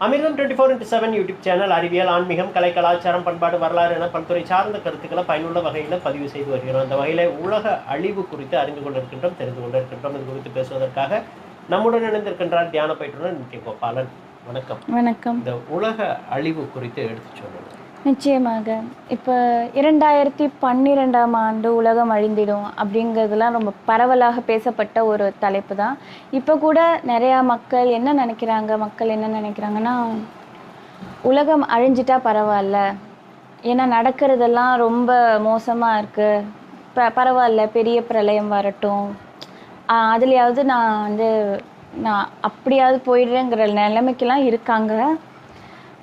Amirtham twenty four into seven YouTube channel அறிவியல் ஆன்மீகம் கலை கலாச்சாரம் பண்பாடு வரலாறு என பல்துறை சார்ந்த கருத்துக்களை பயனுள்ள வகையில் பதிவு செய்து வருகிறோம். அந்த வகையில் உலக அழிவு குறித்து அறிந்து கொண்டிருக்கின்றோம் தெரிந்து கொண்டிருக்கின்றோம். இது குறித்து பேசுவதற்காக நம்முடன் இணைந்திருக்கின்றார் தியான பயிற்றுனர் நித்ய கோபாலன். வணக்கம். வணக்கம். இந்த உலக அழிவு குறித்து எடுத்து சொல்லுங்க நிச்சயமாக. இப்போ இரண்டாயிரத்தி பன்னிரெண்டாம் ஆண்டு உலகம் அழிந்திடும் அப்படிங்கிறதுலாம் ரொம்ப பரவலாக பேசப்பட்ட ஒரு தலைப்பு தான். இப்போ கூட நிறையா மக்கள் என்ன நினைக்கிறாங்க? மக்கள் என்ன நினைக்கிறாங்கன்னா உலகம் அழிஞ்சிட்டா பரவாயில்ல. ஏன்னா நடக்கிறதெல்லாம் ரொம்ப மோசமாக இருக்குது ப பரவாயில்ல. பெரிய பிரளயம் வரட்டும். அதுலேயாவது நான் வந்து நான் அப்படியாவது போயிடுறேங்கிற நிலைமைக்கெல்லாம் இருக்காங்க.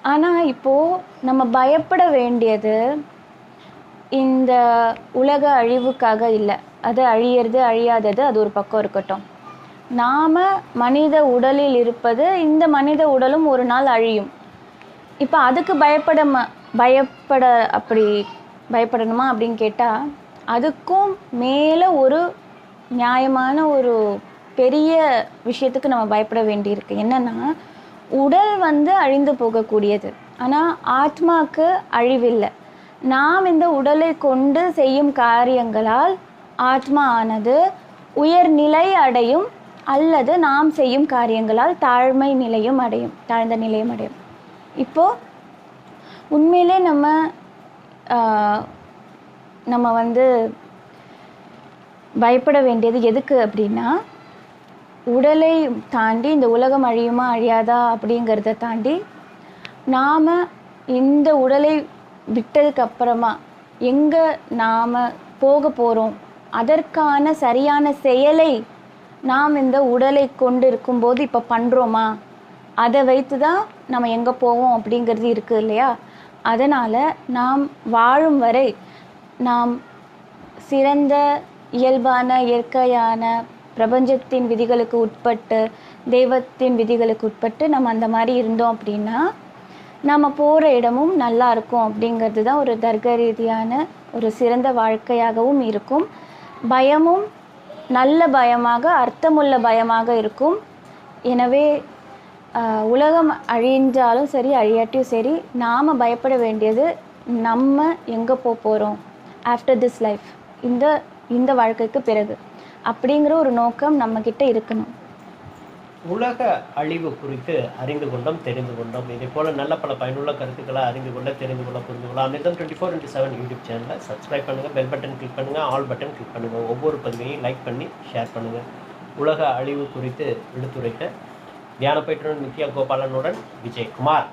ஆனால் இப்போது நம்ம பயப்பட வேண்டியது இந்த உலக அழிவுக்காக இல்லை. அது அழியிறது அழியாதது அது ஒரு பக்கம் இருக்கட்டும். நாம் மனித உடலில் இருப்பது இந்த மனித உடலும் ஒரு நாள் அழியும். இப்போ அதுக்கு பயப்பட ம- பயப்பட அப்படி பயப்படணுமா அப்படின்னு கேட்டால் அதுக்கும் மேலே ஒரு நியாயமான ஒரு பெரிய விஷயத்துக்கு நம்ம பயப்பட வேண்டியிருக்கு. என்னென்னா உடல் வந்து அழிந்து போகக்கூடியது. ஆனால் ஆத்மாக்கு அழிவில்லை. நாம் இந்த உடலை கொண்டு செய்யும் காரியங்களால் ஆத்மா ஆனது உயர்நிலை அடையும் அல்லது நாம் செய்யும் காரியங்களால் தாழ்மை நிலையும் அடையும் தாழ்ந்த நிலையும் அடையும். இப்போது உண்மையிலே நம்ம நம்ம வந்து பயப்பட வேண்டியது எதுக்கு அப்படின்னா உடலை தாண்டி இந்த உலகம் அழியுமா அழியாதா அப்படிங்கிறத தாண்டி நாம் இந்த உடலை விட்டதுக்கு அப்புறமா எங்கே நாம் போக போகிறோம் அதற்கான சரியான செயலை நாம் இந்த உடலை கொண்டு இருக்கும்போது இப்போ பண்ணுறோமா அதை வைத்து தான் நம்ம எங்கே போவோம் அப்படிங்கிறது இருக்குது இல்லையா? அதனால் நாம் வாழும் வரை நாம் சிறந்த இயல்பான இயற்கையான பிரபஞ்சத்தின் விதிகளுக்கு உட்பட்டு தெய்வத்தின் விதிகளுக்கு உட்பட்டு நம்ம அந்த மாதிரி இருந்தோம் அப்படின்னா நம்ம போகிற இடமும் நல்லா இருக்கும் அப்படிங்கிறது தான் ஒரு தர்க்க ரீதியான ஒரு சிறந்த வாழ்க்கையாகவும் இருக்கும். பயமும் நல்ல பயமாக அர்த்தமுள்ள பயமாக இருக்கும். எனவே உலகம் அழிஞ்சாலும் சரி அழியாட்டியும் சரி நாம் பயப்பட வேண்டியது நம்ம எங்கே போக போகிறோம் ஆஃப்டர் திஸ் லைஃப் இந்த இந்த வாழ்க்கைக்கு பிறகு அப்படிங்கிற ஒரு நோக்கம் நம்மக்கிட்ட இருக்கணும். உலக அழிவு குறித்து அறிந்து கொண்டோம் தெரிந்து கொண்டோம். இதே போல நல்ல பல பயனுள்ள கருத்துக்களை அறிந்து கொள்ள தெரிந்து கொள்ள புரிந்து கொள்ள Amirtham twenty four into seven YouTube சேனலை சப்ஸ்கிரைப் பண்ணுங்கள் பெல் பட்டன் கிளிக் பண்ணுங்கள் ஆல் பட்டன் கிளிக் பண்ணுங்கள் ஒவ்வொரு பதிவையும் லைக் பண்ணி ஷேர் பண்ணுங்கள் உலக அழிவு குறித்து எடுத்துரைத்த தியான நித்யா கோபாலனுடன் விஜயகுமார்.